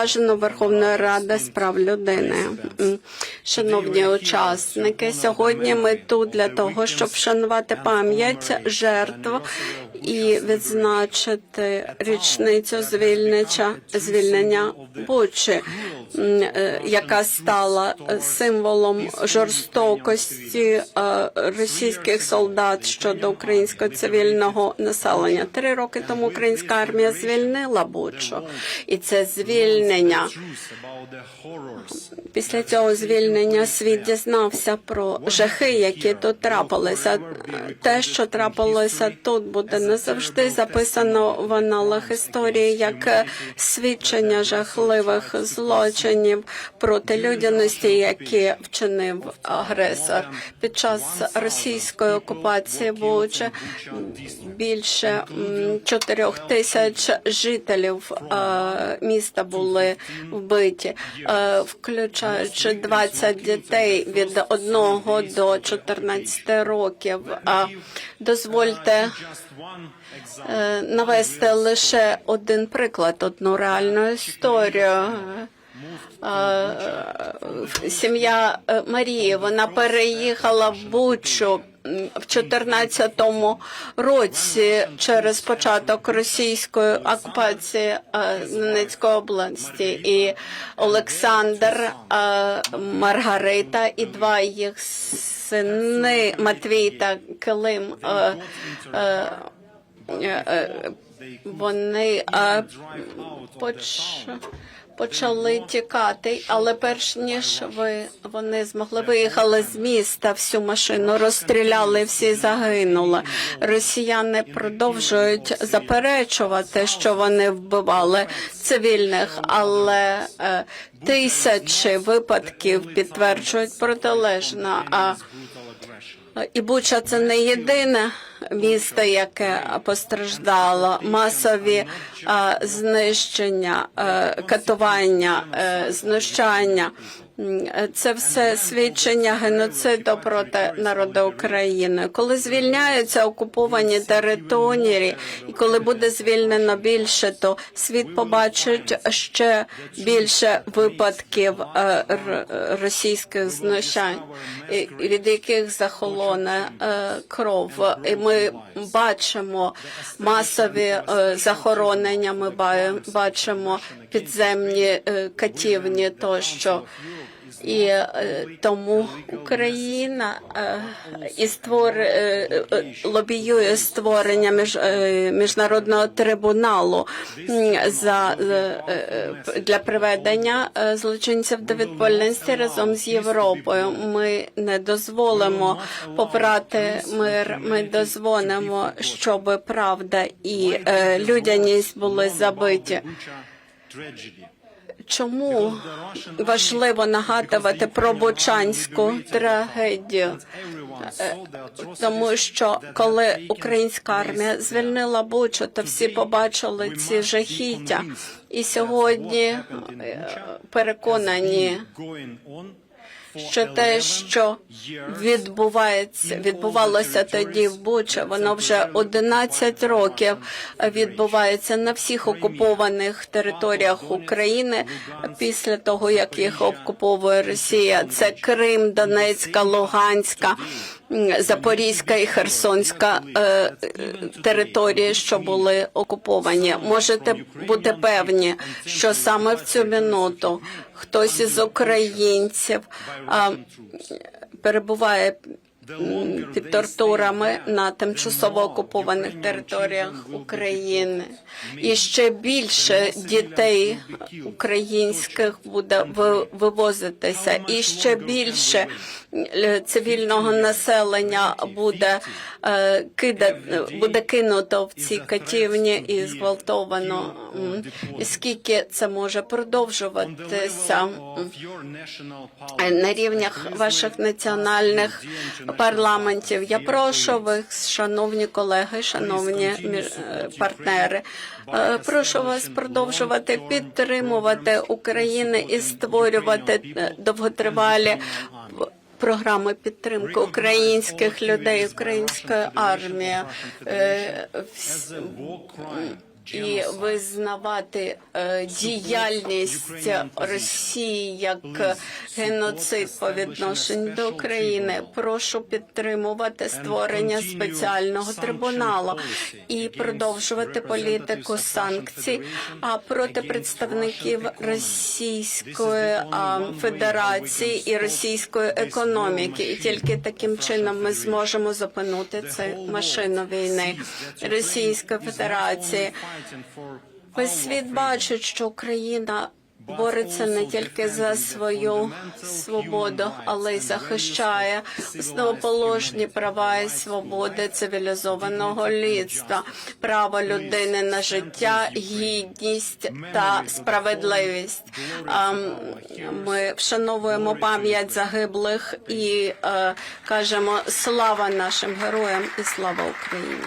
Верховної Ради з прав людини. Шановні учасники, сьогодні ми тут для того, щоб вшанувати пам'ять жертв і відзначити річницю звільнення, звільнення Бучі, е, яка стала символом жорстокості е, російських солдат щодо українського цивільного населення. Три роки тому українська армія звільнила Бучу, і це звільнення. Після цього звільнення світ дізнався про жахи, які тут трапилися. Те, що трапилося тут, буде назавжди записано в аналах історії як свідчення жахливих злочинів проти людяності, які вчинив агресор. Під час російської окупації Бучі більше чотирьох тисяч жителів міста були вбиті, е, включаючи 20 дітей від 1 до 14 років. Дозвольте е, навести лише один приклад, одну реальну історію. Е, Сім'я Марії вона переїхала в Бучу в 14-му році через початок російської окупації е, Донецької області. І Олександр, е, Маргарита і два їх сини Матвій та Килим. е, Вони поч... почали тікати, але перш ніж ви вони змогли виїхали з міста, всю машину розстріляли, всі загинули. Росіяни продовжують заперечувати, що вони вбивали цивільних, але е, тисячі випадків підтверджують протилежно. А і Буча це не єдине місто, яке постраждало. Масові знищення, катування, е, знущання. Це все свідчення геноциду проти народу України. Коли звільняються окуповані території, і коли буде звільнено більше, то світ побачить ще більше випадків е, російських знущань, від яких захолоне е, кров. І ми бачимо масові е, захоронення. Ми бачимо підземні е, катівні тощо. І е, тому Україна е, і створ лобіює створення між, міжнародного трибуналу за для приведення злочинців до відповідальності разом з Європою. Ми не дозволимо попрати мир. Ми дозволимо, щоб правда і людяність були забиті. Чому важливо нагадувати про бучанську трагедію? Е, Тому що коли українська армія звільнила Бучу, то всі побачили ці жахіття, і сьогодні е, переконані, що те, що відбувається, відбувалося тоді в Буча, воно вже 11 років відбувається на всіх окупованих територіях України після того, як їх окуповує Росія. Це Крим, Донецька, Луганська. Запорізька і Херсонська е, території, що були окуповані, можете бути певні, що саме в цю минуту хтось із українців е, перебуває тортурами на тимчасово окупованих територіях України. І ще більше дітей українських буде вивозитися, і ще більше е, цивільного населення буде е, кида, буде кинуто в ці катівні і зґвалтовано. Скільки це може продовжуватися? На рівнях ваших національних парламентів. Я прошу вас, шановні колеги, шановні е, партнери, е, прошу вас продовжувати підтримувати Україну і створювати е, довготривалі програми підтримки українських людей, української армії. І визнавати е, діяльність Росії як геноцид по відношенню до України. Прошу підтримувати створення спеціального трибуналу і продовжувати політику санкцій а проти представників Російської Федерації і російської економіки. І тільки таким чином ми зможемо зупинити цю машину війни Російської Федерації. Весь світ бачить, що Україна бореться не тільки за свою свободу, але й захищає основоположні права і свободи цивілізованого людства, право людини на життя, гідність та справедливість. Ми вшановуємо пам'ять загиблих і е, кажемо слава нашим героям і слава Україні.